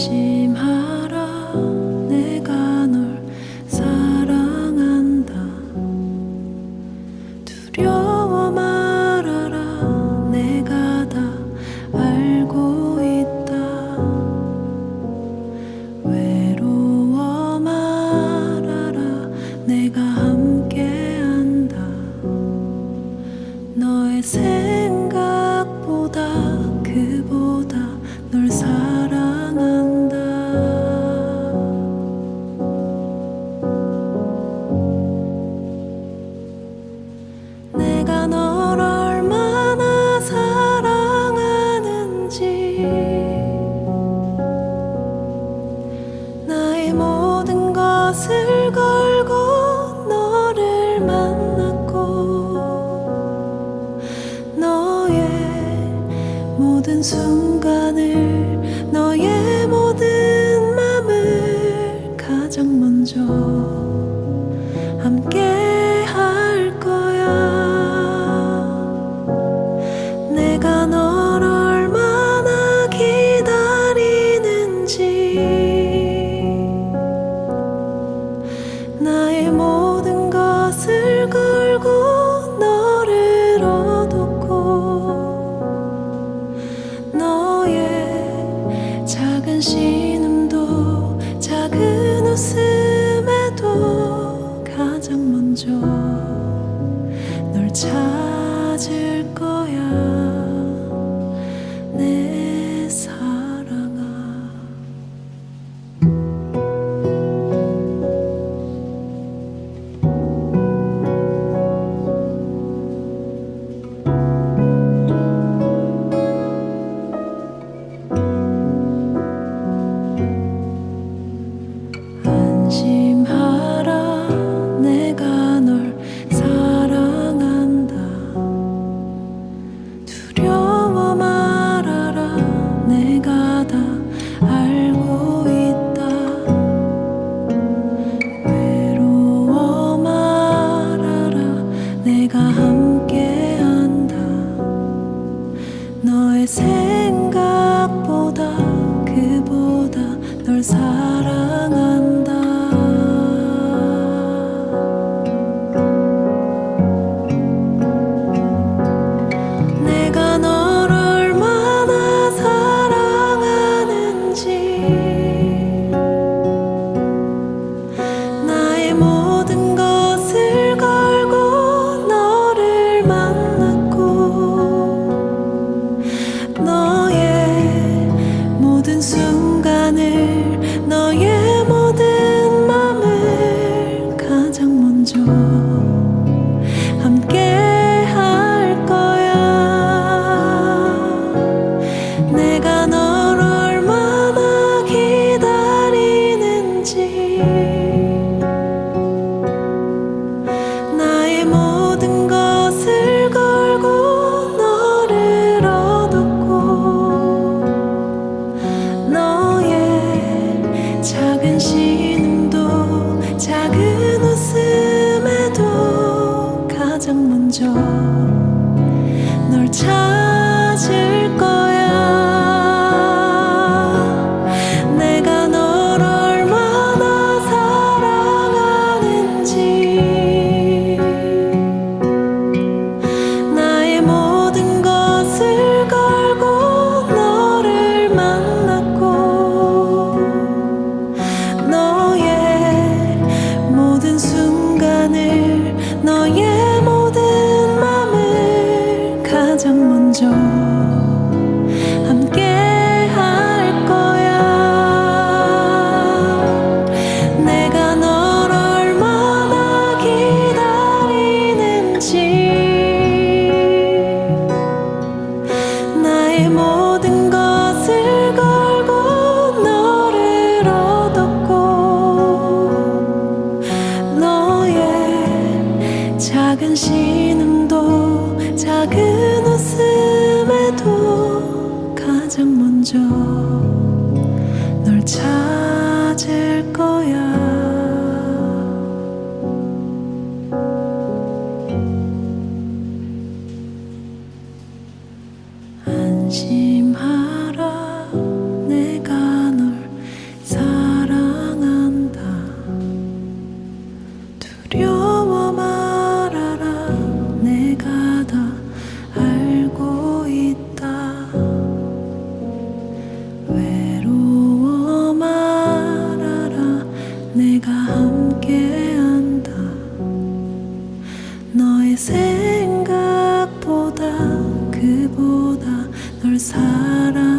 심하 라 내가 널 사랑한다. 두려워 말아라 내가 다 알고 있다. 외로워 말아라 내가 함께한다. 너의 생각보다 것을 걸고 너를 만났고 너의 모든 순간 널 찾아 his. 너의 모든 순간. 작은 신 가장 먼저 널 찾을 거야. 내가 함께한다. 너의 생각보다 그보다 널 사랑